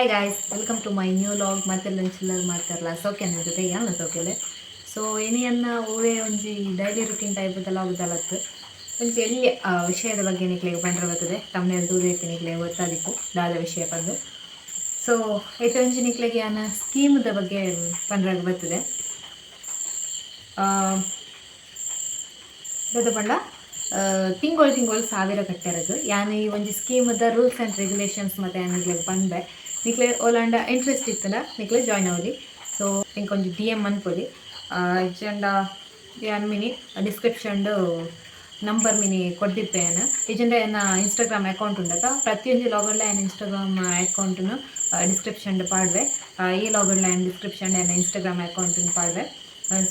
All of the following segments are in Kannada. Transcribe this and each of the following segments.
Hi guys welcome to my new vlog ಮತ್ತೆ ಚಿಲ್ಲರ್ ಮಾಡ್ತಾರಲ್ಲ ಸೌಖ್ಯ ನನ್ನ ಜೊತೆ ಯಾನ ಸೌಖ್ಯಲೆ ಸೊ ಏನಿಯನ್ನ ಓವೇ ಒಂಜಿ ಡೈಲಿ ರುಟೀನ್ ಟೈಪ್ ಇದೆಲ್ಲ ದಲತ್ತು ಒಂಜಿ ಎಲ್ಲಿ ವಿಷಯದ ಬಗ್ಗೆ ನಿಕ್ಲಿಗೆ ಬಂದ್ರೆ ಬರ್ತದೆ ತಮ್ಮನೆ ದೂರೈತೆ ನಿಕ್ಲೆ ಗೊತ್ತಾದಿಕ್ಕು ದಾದ ವಿಷಯ ಬಂದು. ಸೊ ಐತೆ ಒಂಜಿ ನಿಕ್ಲಿಗೆ ಅನ್ನ ಸ್ಕೀಮ್ದ ಬಗ್ಗೆ ಬಂದ್ರಾಗ ಬರ್ತದೆ ದೊಡ್ಡ ಪಂಡ? ತಿಂಗಳು ತಿಂಗಳು ಸಾವಿರ ಕಟ್ಟಿರೋದು ಯಾನ ಈ ಒಂದು ಸ್ಕೀಮದ ರೂಲ್ಸ್ ಆ್ಯಂಡ್ ರೆಗ್ಯುಲೇಷನ್ಸ್ ಮತ್ತು ಏನಿಗೆ ಬಂದೆ. ನಿಕ್ಲೆ ಓಲಾಂಡ ಇಂಟ್ರೆಸ್ಟ್ ಇತ್ತಲ್ಲ, ನಿಕ್ಲೆ ಜಾಯ್ನ್ ಆಗಲಿ ಸೊ ಇಂಕೊಂದು ಡಿ ಎಂ ಅನ್ಕೊಳ್ಳಿ ಇಜಂಡ ಯಾನ್ ಮಿನಿ ಡಿಸ್ಕ್ರಿಪ್ಷನ್ಡು ನಂಬರ್ ಮಿನಿ ಕೊಡ್ದಿಪ್ಪೇನು ಇಜಂಡ ಏನ ಇನ್ಸ್ಟಾಗ್ರಾಮ್ ಅಕೌಂಟ್ ಉಂಡತ ಪ್ರತಿಯೊಂದು ಲಾಗಡ್ಲ ಏನು ಇನ್ಸ್ಟಾಗ್ರಾಮ್ ಅಕೌಂಟನ್ನು ಡಿಸ್ಕ್ರಿಪ್ಷನ್ ಪಾಡ್ವೆ. ಈ ಲಾಗಡ್ಲ ಏನು ಡಿಸ್ಕ್ರಿಪ್ಷನ್ ಏನು ಇನ್ಸ್ಟಾಗ್ರಾಮ್ ಅಕೌಂಟನ್ನು ಪಾಡ್ವೆ.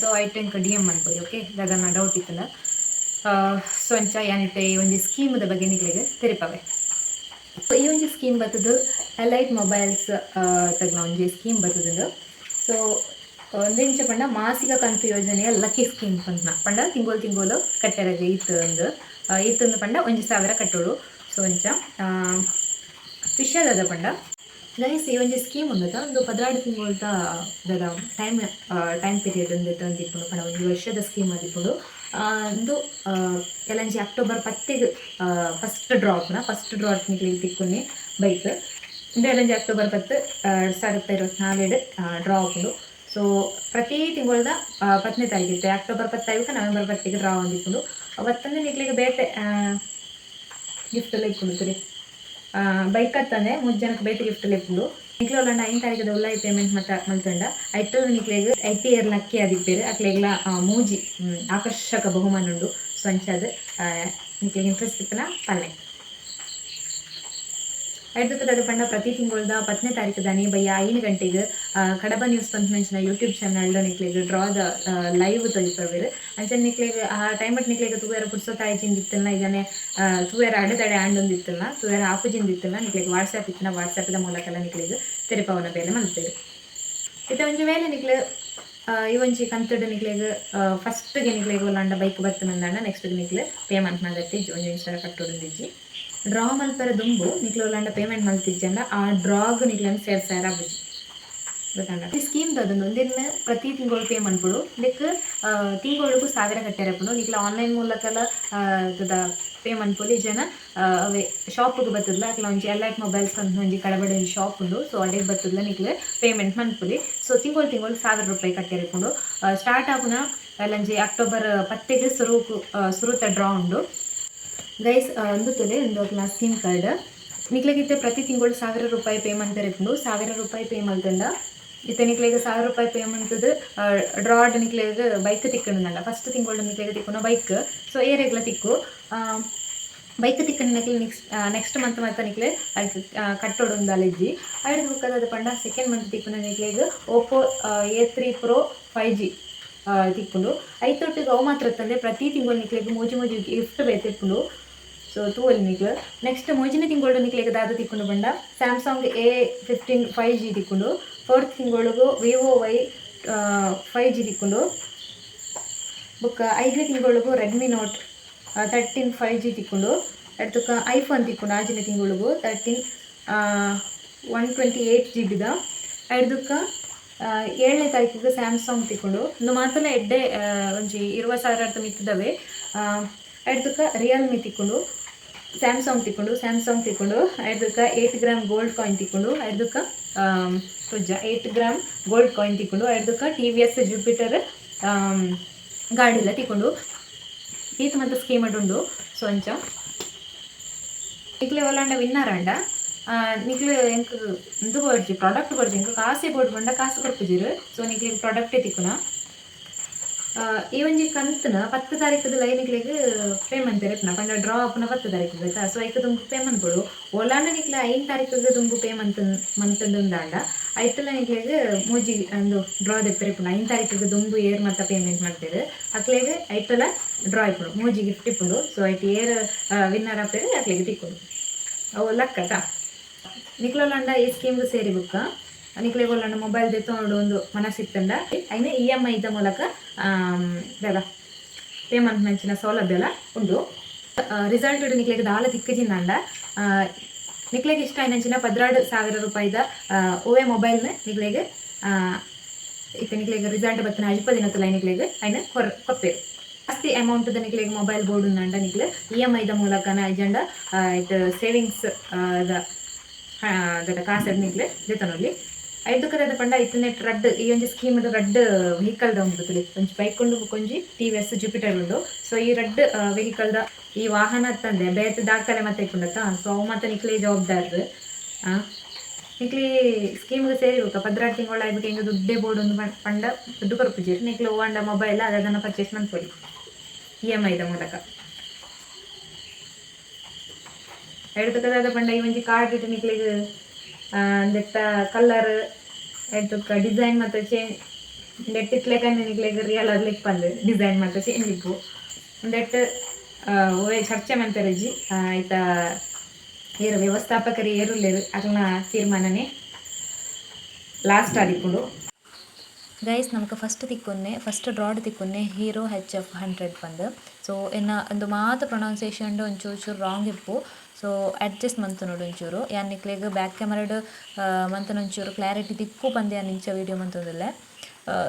ಸೊ ಐ ಇಂಕ ಡಿ ಎಂ ಅನ್ಕೊಳ್ಳಿ ಓಕೆ ಇದಾಗ ನಾ ಡೌಟ್ ಇತ್ತಲ್ಲ. ಸೊಂಚ, ಏನಿತ್ತೆ, ಈ ಒಂದು ಸ್ಕೀಮದ ಬಗ್ಗೆ ನಿಕ್ಲಿಗೆ ತೆರಿಪವೆ. ಸೊ ಈ ಒಂದು ಸ್ಕೀಮ್ ಬರ್ತದ್ದು ಎಲೈಟ್ ಮೊಬೈಲ್ಸ್ ತಗ್ನ ಒಂದು ಸ್ಕೀಮ್ ಬರ್ತದ್ದು. ಸೊ ಒಂದಿಂಚ ಪಂಡ ಮಾಸಿಕ ಕಂತು ಯೋಜನೆಯ ಲಕ್ಕಿ ಸ್ಕೀಮ್ ಪಂಡ ಪಂಡ ತಿಂಗೋಲು ತಿಂಗೋಲು ಕಟ್ಟೆರಜೆ ಇತ್ತು ಒಂದು ಇತ್ತೊಂದು ಪಂಡ ಒಂಜಿ ಸಾವಿರ ಕಟ್ಟೋಳು. ಸೊ ಒಂಚ ವಿಷಯದ ಪಂಡ ಈ ಒಂದು ಸ್ಕೀಮ್ ಉಂದತ ಒಂದು ಪದ್ರಾಡು ತಿಂಗಳದ ದದ ಟೈಮ್ ಟೈಮ್ ಪೀರಿಯಡ್ ಒಂದು ತಂದಿಪ್ಪುಂಡು ಪಂಡ ಒಂದು ವರ್ಷದ ಸ್ಕೀಮ್ ಅದಿಪ್ಪುಂಡು ಆ, ಒಂದು ಕೆಲಂಜಿ ಅಕ್ಟೋಬರ್ ಪತ್ತಿಗೆ ಫಸ್ಟ್ ಡ್ರಾಪ್ನ ಫಸ್ಟ್ ಡ್ರಾಪ್ ನಿಕ್ಲಿಗೆ ತಿಕ್ಕೊಂಡು ಬೈಕ್ ಇಂದ ಅಕ್ಟೋಬರ್ ಪತ್ತು ಎರಡು ಸಾವಿರದ ಇರುವತ್ನಾಲೆಡು ಡ್ರಾ ಆಪುಂಡು ಸೊ ಪ್ರತಿ ತಿಂಗಳದ ಪತ್ತನೇ ತಾರೀಕು ಇತ್ತು ಅಕ್ಟೋಬರ್ ಪತ್ತಾಯ್ಕೆ ನವೆಂಬರ್ ಪತ್ತಿಗೆ ಡ್ರಾ ಹೊಂದಿಕೊಂಡು ಅವತ್ತಂದು ನಿಕ್ಲಿಗೆ ಬೇಟೆ ಗಿಫ್ಟ್ ಎಲ್ಲ ಇಟ್ಕೊಂಡು ಬೈಕ್ ಹತ್ತಂದೆ ಮೂರು ಜನಕ್ಕೆ ಬೈಕ್ ಗಿಫ್ಟ್ ಲಿಪ್ಲು ಇಟ್ಕೊಂಡು. ನಿಕ್ಲೆ ಒಳ್ಳೆ ಐದು ತಾರೀಕದ ಉಳ್ಳಾಯಿ ಪೇಮೆಂಟ್ ಮತ್ತೆ ಮಲ್ತಂಡ ಐಟಲ್ ನಿಕ್ಲೆಗ್ ಐಟಿ ಇಯರ್ ಲಕ್ಕಿ ಆದಿಪ್ಪೇರು ಅಕ್ಲೆಗ್ಲ ಮೂಜಿ ಆಕರ್ಷಕ ಬಹುಮಾನ ಉಂಡು ಸ್ವಂಚದ ನಿಕ್ಲೆಗ್ ಇಂಟ್ರೆಸ್ಟ್ ಇಪ್ಪನ ಪಲ್ಲೆ. ಐದಕ್ಕದ ಪಂಡ ಪ್ರತಿ ತಿಂಗಳದ ಪತ್ತನೇ ತಾರೀಕು ದಾನಿ ಬಯ್ಯ ಐದು ಗಂಟೆಗೆ ಕಡಬ ನ್ಯೂಸ್ ಪಂತ್ ಮೆಂಚಿನ ಯೂಟ್ಯೂಬ್ ಚಾನಲ್ ನಿಕ್ಲೆಗ್ ಡ್ರಾದ ಲೈವ್ ತೊಲಿಪವೇರು ಅಂಚನೆ ನಿಕ್ಲೆಗ್, ಆ ಟೈಮಟ್ ನಿಕ್ಲೆಗ್ ತೂವೇರ ಪುಡ್ಸೋತಾಯ್ಜಿಂದಿತ್ತಲ್ಲ ಇದನ್ನೇ ತೂವೇರ ಅಡೆದಡೆ ಆಂಡೊಂದಿತ್ತಲ್ಲ ತೂವೇರ ಆಪುಜಿಂದಿತ್ತಲ್ಲ ನಿಕ್ಲೆಗ್ ವಾಟ್ಸಪ್ ಇತ್ತಲ್ಲ ವಾಟ್ಸಪ್ದ ಮೂಲಕ ಎಲ್ಲ ನಿಕ್ಲೆಗ್ ತೆರೆಪವನ ಬೇಲೆ ಮಲ್ತೇವೆ ಇತ್ತ ಒಂಜಿ ವೇಳೆ ನಿಕ್ಲೆ ಈ ಒಂಜಿ ಫಸ್ಟ್ ನಿಕ್ಲೆಗ್ ಫಸ್ಟ್ಗೆ ನಿಕ್ಲೆಗ್ ಒಲ್ಲಾಂಡ ಬೈಕ್ ಬರ್ತನಂದಾಂಡ ನೆಕ್ಸ್ಟ್ ನಿಕ್ಲೆ ಪೇಮೆಂಟ್ ಮಾಡತ್ತಿ ಒಂಜಿ ಸಾವಿರ ಕಟ್ಟೋಡಿಂದಿಜ್ಜಿ ಡ್ರಾ ಮಲ್ಪರ ದುಂಬು ನಿಕ್ಲೆ ಒಲ್ಲಾಂಡ ಪೇಮೆಂಟ್ ಮಲ್ತಿಜ್ಜಂಡ ಆ ಡ್ರಾಗ್ ನಿಕ್ಲೆನ್ ಸೇರ್ ಸಾವಿರ ಈ ಸ್ಕೀಮ್ ಅದನ್ನು ಒಂದಿನ ಪ್ರತಿ ತಿಂಗಳು ಪೇ ಮಾಡ್ಬಿಡು. ಇದಕ್ಕೆ ತಿಂಗಳಿಗೂ ಸಾವಿರ ಕಟ್ಟಾರಪ್ಪಡು ನಿಕ್ಲ ಆನ್ಲೈನ್ ಮೂಲಕ ಪೇ ಮಾಡ್ಕೊಳ್ಳಿ. ಜನ ಅವೇ ಶಾಪಿಗೆ ಬರ್ತದಲ್ಲ ಅಕ್ಲ ಒಂಜಿ ಎಲೈಟ್ ಮೊಬೈಲ್ಸ್ ಅಂತ ಒಂಜಿ ಕಡಬಡ ಶಾಪ್ ಉಂಡು ಸೊ ಅಡಿಗೆ ಬರ್ತದಲ್ಲ ನಿಕ್ಲೆ ಪೇಮೆಂಟ್ ಮಾಡ್ಕೊಳ್ಳಿ. ಸೊ ತಿಂಗಳು ತಿಂಗಳು ಸಾವಿರ ರೂಪಾಯಿ ಕಟ್ಟಿರ್ಕೊಂಡು ಸ್ಟಾರ್ಟ್ ಆಗುನ ಅಲ್ಲಂಜಿ ಅಕ್ಟೋಬರ್ ಪತ್ತೆಗೆ ಸುರು ಸುರುತ ಡ್ರಾ ಉಂಡು ಗೈಸ್ ಒಂದು ತೊಲೆ ಒಂದು ಕ್ಲಾಸ್ ಸ್ಕೀಮ್ ಕಾರ್ಡ್ ನಿಕ್ಲಗಿತ್ತೆ ಪ್ರತಿ ತಿಂಗಳು ಸಾವಿರ ರೂಪಾಯಿ ಪೇ ಮಾಡ್ತಾರೆ ಸಾವಿರ ರೂಪಾಯಿ ಪೇ ಮಾಡ್ತಂಡ ನಿಕ್ಲೆಗೆ ಸಾವಿರ ರೂಪಾಯಿ ಪೇಮೆಂಟ್ದು ಡ್ರಾಡ್ ನಿಕ್ಲೆಗೆ ಬೈಕ್ ತಿಕ್ಕಂಡ ಫಸ್ಟ್ ತಿಂಗಳು ನಿಕ್ಲೇಗೆ ತಿಕ್ಕೊಂಡು ಬೈಕ್ ಸೊ ಏರೆಗ್ಲ ತಿಕ್ಕು. ಬೈಕ್ ತಿಕ್ಕಂಡು ನಿಕ್ಲೆ ನೆಕ್ಸ್ಟ್ ನೆಕ್ಸ್ಟ್ ಮಂತ್ ಮಾತ್ರ ನಿಕ್ಲೆ ಅದಕ್ಕೆ ಕಟ್ಟೋಡು ಒಂದು ಅಲೆಜ್ಜಿ ಐದು ಬುಕ್ಕದ ಪಂಡ ಸೆಕೆಂಡ್ ಮಂತ್ ತಿಕ್ಕೊಂಡು ನಿಕ್ಲೇಗೆ Oppo A three pro five G ತಿಕ್ಕೊಂಡು. ಅವು ಮಾತ್ರ ತಂದೆ ಪ್ರತಿ ತಿಂಗಳು ನಿಕ್ಲೆಗೆ ಮೋಜಿ ಮೂಜಿ ಗಿಫ್ಟ್ ಬೇತಿಕ್ಕೊಂಡು ಸೊ ತೂವಲ್ಲಿ ನಿಕ್ಲು ನೆಕ್ಸ್ಟ್ ಮುಂಜಿನ ತಿಂಗಳು ನಿಕ್ಲಿಗೆ ದಾದ ತಿಕ್ಕೊಂಡು ಬಂಡ Samsung A fifteen five G fourth ತಿಂಗಳಿಗೂ Vivo Y five G ತಿಕ್ಕೊಂಡು ಬುಕ್ ಐದನೇ ತಿಂಗಳಿಗೂ Redmi note thirteen five G ತಿಕ್ಕೊಂಡು ಎಡ್ತಕ್ಕ ಐಫೋನ್ ತಿಕ್ಕೊಂಡು ಆಜನೇ ತಿಂಗಳಿಗೂ thirteen one twenty eight G ಬಿದ. ಎಡ್ದಕ್ಕ ಏಳನೇ ತಾರೀಕಿಗೆ ಸ್ಯಾಮ್ಸಂಗ್ ತಿಕ್ಕೊಂಡು ಒಂದು ಮಾತ್ರ ಎಡ್ಡೆ ಒಂಜಿ ಇರುವ ಸಾವಿರ ಅರ್ಥ ಮಿತ್ತಿದವೆ ಎಡ್ದಕ್ಕ ರಿಯಲ್ಮಿ ತಿಕ್ಕೊಂಡು ಸ್ಯಾಮ್ಸಂಗ್ ತಿಕ್ಕೊಂಡು ಸ್ಯಾಮ್ಸಂಗ್ ತಿಕ್ಕೊಂಡು ಐದಕ್ಕ ಏಯ್ಟ್ ಗ್ರಾಮ್ ಗೋಲ್ಡ್ ಕಾಯಿನ್ ತಿಕ್ಕೊಂಡು ಐದಕ್ಕ ಜ ಏಯ್ಟ್ ಗ್ರಾಮ್ ಗೋಲ್ಡ್ ಕಾಯಿನ್ ತಿಕ್ಕೊಂಡು ಅದಕ್ಕೆ ಟಿ ವಿ ಎಸ್ ಜುಪಿಟರ್ ಗಾಡಿ ಎಲ್ಲ ತಿಕ್ಕೊಂಡು ಈತ ಮತ್ತು ಸ್ಕೀಮ್ ಅಡುಂಡು ಸೊ ಅಂಚ ನಿಕ್ಲೆ ಒಲ್ಲಾಂಡ ವಿನ್ನರ್ ಅಂಡ ನಿಕ್ಲೆ ಎಂಕ್, ಇದು ಬರ್ಜಿ ಪ್ರಾಡಕ್ಟ್ ಬರ್ಜಿ ಎಂಕ್ ಕಾಸೆ ಬೋರ್ಡ್ ಬಂಡ ಕಾಸು ಕೊಡ್ಪುಜಿರು ಸೊ ನಿಕ್ಲೆ ಪ್ರಾಡಕ್ಟೇ ತಿಕ್ಕುನ. ಈ ಒಂಜಿ ಕಂತನ ಪತ್ತು ತಾರೀಕದ ಲೈನಿಕ್ಲೆಗ್ ಪೇಮೆಂಟ್ ತೆರೆಪ್ನ ಪಂಡ ಡ್ರಾ ಆಪುನ ಪತ್ತು ತಾರೀಕು ಆಯ್ತಾ? ಸೊ ಐಕ ದುಂಬು ಪೇಮೆಂಟ್ ಕೊಡು ಒಲಾಂಡ ನಿಕ್ಲ ಐದು ತಾರೀಕಿಗೆ ದುಂಬು ಪೇಮೆಂಟ್ ಮಂತಂದಾಂಡ ಐತಲ ನಿಕ್ಲೆಗೆ ಮೂಜಿ ಅಂದು ಡ್ರಾ ದೆಪ್ಪರೆಪ್ಪುನ ಐದು ತಾರೀಕಿಗೆ ದುಂಬು ಏರ್ ಮತ್ತ ಪೇಮೆಂಟ್ ಮಾಡ್ತೇವೆ. ಅಕ್ಲೆಗೆ ಐತಲ ಡ್ರಾ ಇಪ್ಪುಡು ಮೂಜಿ ಗಿಫ್ಟ್ ಇಪ್ಪುಡು ಸೊ ಐಟ್ ಏರ್ ವಿನ್ನರ್ ಆಪೇರು ಅಕ್ಲೆಗೆ ತಿಕ್ಕೊಡು. ಅವು ಲಕ್ಕತ ನಿಕ್ಲೊಲ್ಲಂಡ ಈ ಸ್ಕೀಮ್ಗೆ ಸೇರಿ ಬುಕ್ಕ? ನಿಕ್ಲೆಗೊಲ್ಲಂಡ ಮೊಬೈಲ್ ತೊಗೊಂಡು ಒಂದು ಮನಸ್ಸಿತ್ತಂಡ ಐನ ಇ ಎಂ ಐದ ಮೂಲಕ ಬೇಗ ಪೇಮೆಂಟ್ ಮಂಚಿನ ಸೌಲಭ್ಯ ಎಲ್ಲ ಉಂಡು ರಿಸಲ್ಟ್ ನಿಕ್ಲೆಗೆ ದಾಲ ತಿಕ್ಕಜಿಂದಂಡ ನಿಕ್ಲೆಗೆ ಇಷ್ಟ ಆಯ್ನಂಚಿನ ಪದ್ರಾಡು ಸಾವಿರ ರೂಪಾಯಿದ ಓವೆ ಮೊಬೈಲ್ನ ನಿಕ್ಲೆಗೆ ಇತ್ತ ನಿಕ್ಲೆಗೆ ರಿಸಲ್ಟ್ ಬತ್ತನ ಅಲ್ಪ ದಿನತ್ತಲ್ಲ ನಿಕ್ಲೆಗೆ ಅಯ್ನ ಕೊರ ಕೊಪ್ಪೇರು ಜಾಸ್ತಿ ಅಮೌಂಟ್ ನಿಕ್ಲೆಗೆ ಮೊಬೈಲ್ ಬೋರ್ಡ್ ಉಂಡ ನಿಕ್ಲೆ. ಇ ಎಂ ಐದ ಮೂಲಕನ ಅಜೆಂಡ ಇದು ಸೇವಿಂಗ್ಸ್ ಅದರ ಕಾಸು ನಿಕ್ಲೆ ದೇತನೊಲ್ಲಿ ಐದು ಕರೆದ ಪಂಡ ಇತ್ತನೆ ರಡ್ ಈ ಒಂದು ಸ್ಕೀಮ್ ರಡ್ ವೆಹಿಕಲ್ ಉಂಟು ತುಳಿ. ಒಂಜಿ ಬೈಕ್ ಕೊಂಡು ಕೊಂಜಿ ಟಿ ವಿ ಎಸ್ ಜುಪಿಟರ್ ಉಂಡು ಸೊ ಈ ರಡ್ ವೆಹಿಕಲ್ ದ ಈ ವಾಹನ ತಂದೆ ಬೇತೆ ದಾಖಲೆ ಮತ್ತೆ ಇಟ್ಕೊಂಡತ್ತ? ಸೊ ಅವು ಮತ್ತೆ ನಿಕ್ಲೆ ಜವಾಬ್ದಾರ ನಿಕ್ಲಿ ಸ್ಕೀಮ್ಗೆ ಸೇರಿ ಹೋಗ ಪದ್ರಾರು ತಿಂಗಳ ಐದು ಹಿಂಗೆ ದುಡ್ಡೇ ಬೋರ್ಡ್ ಒಂದು ಪಂಡ ದುಡ್ಡು ಕೊರಪಿದ್ದೀರಿ ನಿಕ್ಲೆ ಓಂಡ ಮೊಬೈಲ್ ಅದನ್ನು ಪರ್ಚೇಸ್ ಮಾಡ್ಕೊಳ್ಳಿ. ಇ ಎಂ ಐದ ಮೂಲಕ. ಎಡ್ತಕ್ಕದಾದ ಪಂಡ ಈ ಒಂದು ಕಾರ್ಡ್ ಇಟ್ಟು ನಿಕ್ಲಿಗೆ ಅಂದೆತ್ತ ಕಲರ್ ಎಡ್ತಕ್ಕ ಡಿಸೈನ್ ಮತ್ತು ಚೇಂಜ್ ನೆಟ್ ಇತ್ಲೆಕಂಡು ನಿಕ್ಲಿಗೆ ರಿಯಲ್ ಆಗ್ಲಿಕ್ಕೆ ಬಂದು ಡಿಸೈನ್ ಮತ್ತು ಚೇಂಜ್ ಇಪ್ಪು ಒಂದೆಟ್ಟು ಓಯ್ ಚರ್ಚೆ ಮಂತರಜಿ ಆಯ್ತ, ಏರು ವ್ಯವಸ್ಥಾಪಕರು ಏರುಲ್ಲೇರು ಅದನ್ನ ತೀರ್ಮಾನನೇ ಲಾಸ್ಟ್ ಆದಿಪ್ಪುಡು ಗೈಸ್ ನಮ್ಗೆ ಫಸ್ಟ್ ತಿಕ್ಕೊನ್ನೆ ಫಸ್ಟ್ ಡ್ರಾಡ್ ತಿಕ್ಕೊನ್ನೆ ಹೀರೋ ಹೆಚ್ ಎಫ್ ಹಂಡ್ರೆಡ್ ಬಂದು. ಸೊ ಇನ್ನು ಒಂದು ಮಾತು ಪ್ರೊನೌನ್ಸಿಯೇಷನ್ ಒಂಚೂರು ಚೂರು ರಾಂಗ್ ಇಪ್ಪು ಸೊ ಅಡ್ಜಸ್ಟ್ ಮಂತ್ ನೋಡು ಒಂಚೂರು ಯಾನ್ ನಿಕ್ಲೆಗ್ ಬ್ಯಾಕ್ ಕ್ಯಾಮರಾಡ್ ಮಂತನ ಒಂಚೂರು ಕ್ಲಾರಿಟಿ ತಿಕ್ಕು ಪಂದೆ ಯಾನ್ ಇಂಚ ವೀಡಿಯೋ ಮಂತೊಂದುಲ್ಲೆ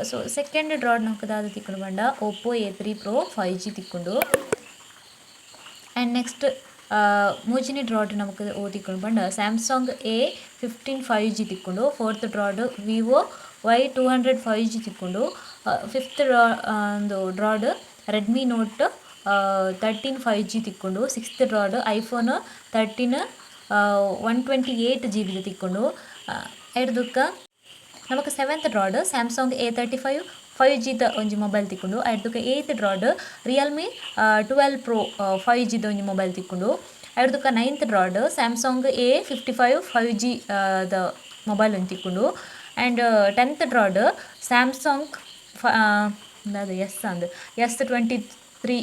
ಸೊ ಸೆಕೆಂಡ್ ಡ್ರಾಡ್ ನಮ್ಗೆ ದಾದ ತಿಕ್ಕೊಂಡು ಬಂಡ Oppo A three pro five G ತಿಕ್ಕೊಂಡು and next ಮೂಜಿನಿ ಡ್ರಾಡ್ ನಮಗೆ ಓ ತಿಕ್ಕೊಂಡು ಬಂಡ Samsung A fifteen five G ತಿಕ್ಕೊಂಡು fourth ಡ್ರಾಡ್ Vivo Y two hundred five G ತಿಕ್ಕೊಂಡು fifth draw ಒಂದು ಡ್ರಾಡ್ Redmi note thirteen five G ತಿಕ್ಕೊಂಡು sixth ಡ್ರಾಡ್ iPhone thirteen one twenty eight G ಬಿದು ತಿಕ್ಕೊಂಡು ಎಡ್ದುಕ್ಕ ನಮಗೆ seventh ಡ್ರಾಡ್ Samsung A thirty five five ಜಿದ ಒಂಜಿ ಮೊಬೈಲ್ ತಿಕ್ಕೊಂಡು ಐಡ್ದುಕ eighth ಡ್ರಾಡ್ Realme twelve Pro five G ಒಂಜಿ ಮೊಬೈಲ್ ತಿಕ್ಕೊಂಡು ಐಡ್ದುಕ ninth ಡ್ರಾಡ್ Samsung A fifty five five G the mobile ಒಂದು ತಿಕ್ಕೊಂಡು ಆ್ಯಂಡ್ ಟೆಂತ್ ಡ್ರಾಡ್ ಸ್ಯಾಮ್ಸಂಗ್ ಫ ಅದು S and S twenty three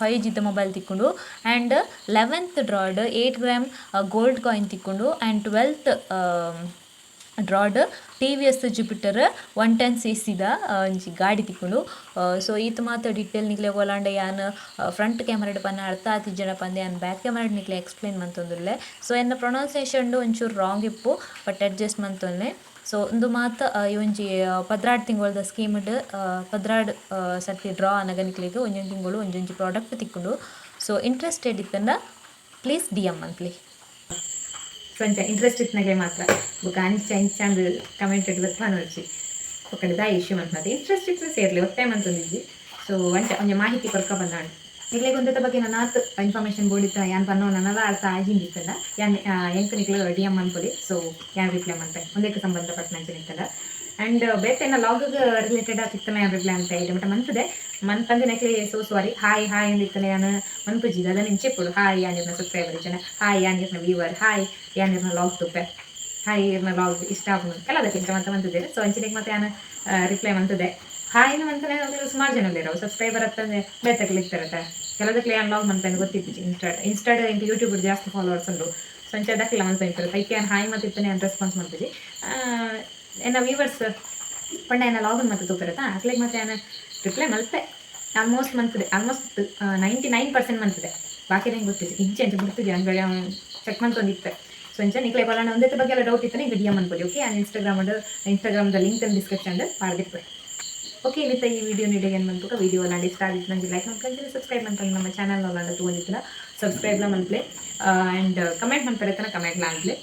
five ಜಿದ mobile ತಿಕ್ಕೊಂಡು ಆ್ಯಂಡ್ ಲೆವೆಂತ್ ಡ್ರಾಡ್ ಏಯ್ಟ್ ಗ್ರಾಮ್ ಗೋಲ್ಡ್ ಕಾಯಿನ್ ತಿಕ್ಕೊಂಡು and twelfth ಡ್ರಾಡ್ T V S Jupiter one ten C ಸಿದ ಒಂಜಿ ಗಾಡಿ ತಿಕ್ಕೊಂಡು ಸೊ ಈತ ಮಾತ ಡಿಟೇಲ್ ನಿಕ್ಲೆ ಒಲಾಂಡ ಯಾನ್ ಫ್ರಂಟ್ ಕ್ಯಾಮರಾಡ್ ಪನ್ನ ಅರ್ಥ ಆತಿಜ್ಜನ ಪಂದೆ ಯಾನ್ ಬ್ಯಾಕ್ ಕ್ಯಾಮರಾಡ್ ನಿಕ್ಲೆ ಎಕ್ಸ್ಪ್ಲೇನ್ ಮಂತೊಂದುಲ್ಲೆ. ಸೊ ಎನ್ನ ಪ್ರೊನೌನ್ಸಿಯೇಷನ್ ಒಂಚೂರು ರಾಂಗ್ ಇಪ್ಪು ಬಟ್ ಅಡ್ಜಸ್ಟ್ ಮಂತೊಲ್ಲೆ. ಸೊ ಒಂದು ಮಾತು ಒಂಜಿ ಪದ್ರಾಡ್ ತಿಂಗಳದ ಸ್ಕೀಮ್ಡ್ ಪದ್ರಾಡ್ ಸರ್ತಿ ಡ್ರಾ ಅನ್ನಗ ನಿಕ್ಲಿಗೆ ಒಂಜೊಂದು ತಿಂಗಳು ಒಂಜೊಂಜಿ ಪ್ರಾಡಕ್ಟ್ ತಿಕ್ಕೊಂಡು. ಸೊ ಇಂಟ್ರೆಸ್ಟೆಡ್ ಇತ್ತಂಡ ಪ್ಲೀಸ್ ಡಿ ಎಂ ಮಂತ್ಲಿ. ಕೊಂಚ ಇಂಟ್ರೆಸ್ಟ್ ಇತ್ತನಾಗೆ ಮಾತ್ರ. ಬುಕ್ ಅಂಚ ಇಂಚಂದು ಕಮೆಂಟ್ ಇಡ್ಬೇಕು ಅನೋಚಿ ಒಕ್ಕಡೆ ದಾ ಇಶ್ಯೂ ಮಂತ್ ಇಂಟ್ರೆಸ್ಟ್ ಇತ್ತು ಸೇರ್ಲಿ, ಒತ್ತೆ ಒಂದಿದ್ವಿ ಸೊ ಒಂಚ, ಒಂಜ ಮಾಹಿತಿ ಕೊರ್ಕ ಬಂದಾಂಡು ನಿಕ್ಲೆಗ್ ಒಂದೆತ ಬಗ್ಗೆ ನನ್ನ ಬೋರ್ಡ್ ಇತ್ತ ಯಾನ್ ಪನ್ನೋ ನನ್ನದ ಅರ್ಥ ಆಗಿಂದಿತ್ತಲ್ಲ ಯಾನ್ ಎಂಕ್ ನಿಕ್ಲೆ ಡಿ ಎಂ ಅನ್ಕೊಳ್ಳಿ ಸೊ ಯಾನ್ ರಿಪ್ಲೈ ಮಾಡ್ತೆ ಒಂದಕ್ಕೆ ಸಂಬಂಧಪಟ್ಟ ನಂಚಿನ ನಿತ್ತಲ್ಲ ಆ್ಯಂಡ್ ಬೇತೆನ ಲಾಗ್ ರಿಲೇಟೆಡ್ ಆಗಿತ್ತನೆ ಯಾನ್ ರಿಪ್ಲೈ ಅಂತ ಹೇಳಿ ಬಟ್ ಮನ್ ಮನ್ಪಂದು ನೆಕ್ಲೆ ಸೋ ಸಾರಿ ಹಾಯ್ ಹಾಯ್ ಅಂದಿತ್ತನೆ ಯಾನ್. ಮನ್ಪುಜಿದ ಅದನ್ನ ಇಂಚೆಪ್ಪುಡು ಹಾಯ್ ಯಾನಿರ್ನ ಸಬ್ಸ್ಕ್ರೈಬರ್ ಜನ ಹಾಯ್ ಯಾನಿರ್ನ ವ್ಯೂವರ್ ಹಾಯ್ ಯಾನಿರ್ನ ಲಾಗ್ ತುಪ್ಪೆ. ಹಾಯ್ ಇರ್ನ ಲಾಗ್ ಇಷ್ಟ ಅದಕ್ಕೆ ಕೆಲದಕ್ಕಿಂತ ಮತ್ತೆ ಮಂತಿದ್ದೇನೆ ಸೊ ಅಂಚಿನಿಗೆ ಮತ್ತೆ ಯಾನ ರಿಪ್ಲೈ ಮಂತದೆ ಹಾಯ್ ಮಂತನೆ ಸುಮಾರು ಜನ ಇರೋ ಸಬ್ಸ್ಕ್ರೈಬರ್ ಹತ್ತಂದ್ರೆ ಬೇತಕ್ಕೆ ಇರ್ತಾರತ್ತೆ ಕೆಲದಕ್ಕೆ ಅನ್ಲಾಗ್ ಲಾಗ್ ಮಂತಂದು ಗೊತ್ತಿತ್ತು ಇನ್ಸ್ಟಾಡ್ ಇನ್ಸ್ಟಾಡ್ ಇಂಟು ಯೂಟ್ಯೂಬ್ ಜಾಸ್ತಿ ಫಾಲೋವರ್ಸ್ ಉಂಟು. ಸೊ ಅಂಚದಕ್ಕೆಲ್ಲ ಮಂತ ಇರ್ತಾರೆ ಪೈಕಿ ಯಾನ್ ಹಾಯ್ ಮತ್ತಿತ್ತಾನೆ ಅಂತ ರೆಸ್ಪಾನ್ಸ್ ಮಾಡ್ತೀವಿ ಎನ್ನ ವೀವರ್ಸ್ ಪಂಡ ಏನ ಲಾಗಿನ್ ಮತ್ತೆ ತೂಪಿರತ್ತಾ ಅಕ್ಲಿಗೆ ಮತ್ತೆ ಏನ ರಿಪ್ಲೈ ಮಲ್ಪೆ ಆಲ್ಮೋಸ್ಟ್ ಮಂತ್ದೆ ಆಲ್ಮೋಸ್ಟ್ ನೈಂಟಿ ನೈನ್ ಪರ್ಸೆಂಟ್ ಮಂತದೆ ಬಾಕಿ ನಂಗೆ ಗೊತ್ತಿದೆ. ಇಂಚೆ ಅಂತ ಬಿಡ್ತಿದ್ದೆ. ಹಂಗೆ ಚೆಕ್ ಮಂತೊಂದಿತ್ತೆ ಸೊ ಇಂಚೆ ನಿಕ್ಲೆ ಬರೋಣ ಒಂದೇ ಬಗ್ಗೆ ಎಲ್ಲ ಡೌಟ್ ಇತ್ತು ಈಗ ಡಿ ಎಂ ಅನ್ಬೋದು ಓಕೆ ಆ್ಯಂಡ್ ಇನ್ಸ್ಟಾಗ್ರಾಮ್ ಇನ್ಸ್ಟಾಗ್ರಾಮ್ದ ಲಿಂಕ್ ಡಿಸ್ಕ್ರಿಪ್ಷನ್ ಮಾಡಿರ್ಬೇಕು ಓಕೆ ಇಲ್ಲಿ ಈ ವಿಡಿಯೋ ನೀಡಿ ಏನು ಬಂತು ವಿಡಿಯೋ ಎಲ್ಲ ಇಷ್ಟ ಆಗಿತ್ತು ನನಗೆ ಲೈಕ್ ಮಾಡ್ಕೊಂಡು ಸಬ್ಸ್ಕ್ರೈಬ್ ಮಾಡ್ಕೊಂಡು ನಮ್ಮ ಚಾನಲ್ ಅಲ್ಲ ತೊಗೊಂಡಿತ್ತಿಲ್ಲ ಸಬ್ಸ್ಕ್ರೈಬ್ನ ಮಂತ್ಲೆ ಆ್ಯಂಡ್ ಕಮೆಂಟ್ ಮಾಡ್ತಾರೆ ಕಮೆಂಟ್ನ ಆಗಲಿ